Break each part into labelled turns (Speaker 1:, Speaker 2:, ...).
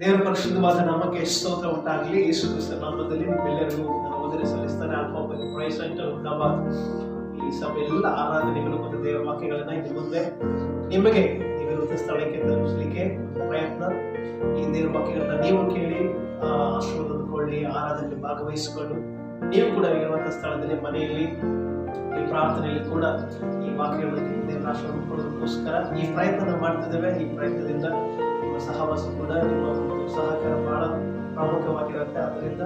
Speaker 1: ದೇವರ ಪರಿಶುದ್ಧವಾದ ನಮಗೆ ಸ್ತೋತ್ರ ಉಂಟಾಗಲಿ. ಯೇಸು ಕ್ರಿಸ್ತ ನಾಮದಲ್ಲಿ ನಿಮ್ಮೆಲ್ಲರಿಗೂ ನಾನು ಮೊದಲೇ ಸಲ್ಲಿಸ್ತಾನೆ ಆತ್ಮಪತಿ ಪ್ರೈಸ್ ಸೆಂಟರ್ ಅಹಮದಾಬಾದ್ ಈ ಆರಾಧನೆಗಳು ಮತ್ತು ದೇವರ ವಾಕ್ಯಗಳನ್ನ ಇನ್ನು ಮುಂದೆ ನಿಮಗೆ ನಿವಿರುದ್ಧ ಸ್ಥಳಕ್ಕೆ ತಲುಪಿಸಲಿಕ್ಕೆ ಪ್ರಯತ್ನ. ಈ ದೇವರ ವಾಕ್ಯಗಳನ್ನ ನೀವು ಕೇಳಿ ಆಶೀರ್ವಾದಕೊಳ್ಳಿ ಆರಾಧನೆ ಭಾಗವಹಿಸಿಕೊಂಡು, ನೀವು ಕೂಡ ಇರುವಂತಹ ಸ್ಥಳದಲ್ಲಿ ಮನೆಯಲ್ಲಿ ಈ ಪ್ರಾರ್ಥನೆಯಲ್ಲಿ ಕೂಡ ಈ ವಾಕ್ಯಗಳನ್ನು ದೇವರ ನಾಶ ಕೊಡೋದಕ್ಕೋಸ್ಕರ ಈ ಪ್ರಯತ್ನ ಮಾಡ್ತಿದ್ದೇವೆ. ಈ ಪ್ರಯತ್ನದಿಂದ ನಿಮ್ಮ ಸಹವಾಸ ಕೂಡ ನಿಮ್ಮ ಒಂದು ಸಹಕಾರ ಬಹಳ ಪ್ರಮುಖವಾಗಿರುತ್ತೆ ಆದ್ದರಿಂದ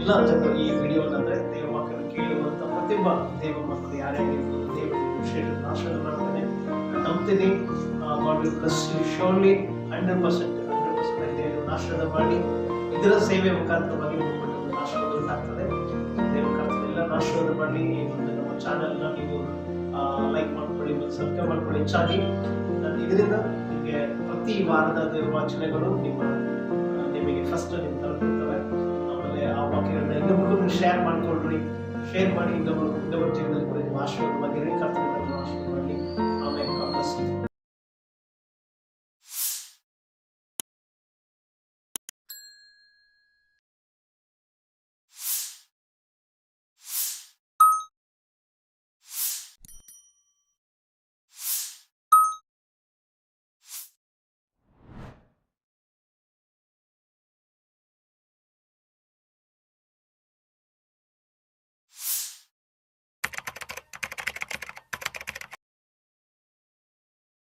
Speaker 1: ಎಲ್ಲ ಜನರು ಈ ವಿಡಿಯೋನ ಅಂದರೆ ದೇವ ವಾಕ್ಯವನ್ನು ಕೇಳುವಂತ ಪ್ರತಿಯೊಬ್ಬ ದೇವ ಮಕ್ಕಳು ಯಾರೇ ಇರ್ಬೋದು ದೇವರಿಗೆ ಖುಷಿಯಲ್ಲಿ ಆಶೀರ್ವಾದ ಮಾಡ್ತಾನೆ. ನಂಬ್ತೀನಿ. God will bless you surely hundred percent hundred percent ದೇವರನ್ನು ಆಶೀರ್ವಾದ ಮಾಡಿ. ಇದರ ಸೇವೆ ಮುಖಾಂತರವಾಗಿ ಒಂದು ಆಶೀರ್ವಾದ ಉಂಟಾಗ್ತದೆ ದೇವ ಮುಖಾಂತರ ಎಲ್ಲ ಆಶೀರ್ವಾದ ಮಾಡಲಿ ಈ ಒಂದು ನಮ್ಮ ಚಾನಲ್ನ ನೀವು ಲೈಕ್ ಮಾಡ್ಕೊಳ್ಳಿ ಮತ್ತು ಸಬ್ಸ್ಕ್ರೈಬ್ ಮಾಡ್ಕೊಳ್ಳಿ ಹೆಚ್ಚಾಗಿ ನಾನು ಇದರಿಂದ ನಿಮಗೆ ಪ್ರತಿ ವಾರದ ನಿರ್ವಾಚನೆಗಳು ನಿಮ್ಮ ನಿಮಗೆ ಫಸ್ಟ್ ನಿಮ್ಮ ತಲುಪಿರ್ತವೆ ಆಮೇಲೆ ಆ ವಾಕ್ಯಗಳನ್ನ ಇನ್ನೊಬ್ರಿಗೂ ಶೇರ್ ಮಾಡ್ಕೊಳ್ರಿ ಶೇರ್ ಮಾಡಿ ಇನ್ನೊಬ್ರು ಇನ್ನೊಬ್ಬರ ಜೀವನದಲ್ಲಿ ಕೂಡ ಕರ್ತವ್ಯ ಆಶೀರ್ವಾದ ಬಗ್ಗೆ ಕಾಂಗ್ರೆಸ್